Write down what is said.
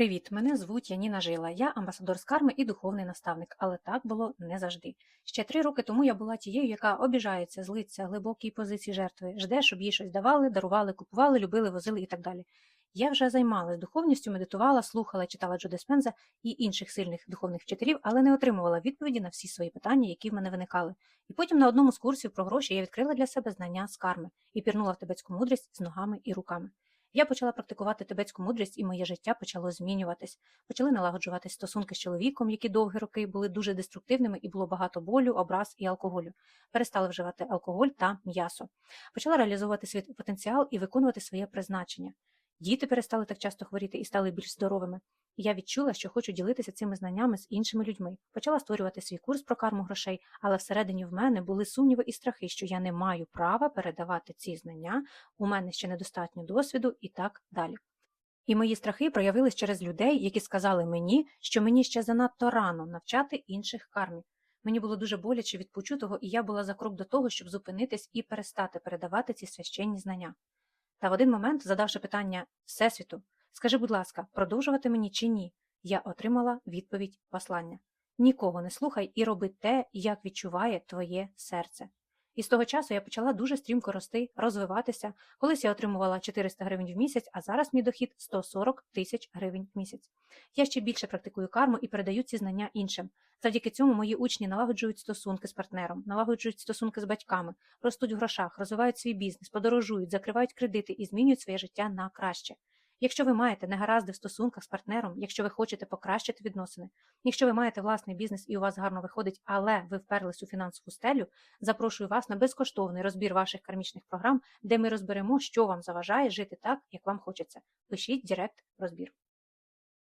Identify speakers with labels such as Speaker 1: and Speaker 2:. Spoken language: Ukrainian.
Speaker 1: Привіт, мене звуть Яніна Жила. Я амбасадор з карми і духовний наставник, але так було не завжди. Ще три роки тому я була тією, яка обіжається, злиться, глибокій позиції жертви, жде, щоб їй щось давали, дарували, купували, любили, возили і так далі. Я вже займалась духовністю, медитувала, слухала, читала Джо Диспенза і інших сильних духовних вчителів, але не отримувала відповіді на всі свої питання, які в мене виникали. І потім на одному з курсів про гроші я відкрила для себе знання з карми і пірнула в тибетську мудрість з ногами і руками. Я почала практикувати тибетську мудрість, і моє життя почало змінюватись. Почали налагоджуватись стосунки з чоловіком, які довгі роки були дуже деструктивними, і було багато болю, образ і алкоголю. Перестала вживати алкоголь та м'ясо. Почала реалізовувати свій потенціал і виконувати своє призначення. Діти перестали так часто хворіти і стали більш здоровими. І я відчула, що хочу ділитися цими знаннями з іншими людьми. Почала створювати свій курс про карму грошей, але всередині в мене були сумніви і страхи, що я не маю права передавати ці знання, у мене ще недостатньо досвіду і так далі. І мої страхи проявились через людей, які сказали мені, що мені ще занадто рано навчати інших кармі. Мені було дуже боляче від почутого, і я була за крок до того, щоб зупинитись і перестати передавати ці священні знання. Та в один момент, задавши питання Всесвіту, скажи, будь ласка, продовжувати мені чи ні, я отримала відповідь послання. Нікого не слухай і роби те, як відчуває твоє серце. І з того часу я почала дуже стрімко рости, розвиватися. Колись я отримувала 400 гривень в місяць, а зараз мій дохід 140 тисяч гривень в місяць. Я ще більше практикую карму і передаю ці знання іншим. Завдяки цьому мої учні налагоджують стосунки з партнером, налагоджують стосунки з батьками, ростуть в грошах, розвивають свій бізнес, подорожують, закривають кредити і змінюють своє життя на краще. Якщо ви маєте негаразди в стосунках з партнером, якщо ви хочете покращити відносини, якщо ви маєте власний бізнес і у вас гарно виходить, але ви вперлись у фінансову стелю, запрошую вас на безкоштовний розбір ваших кармічних програм, де ми розберемо, що вам заважає жити так, як вам хочеться. Пишіть Директ розбір.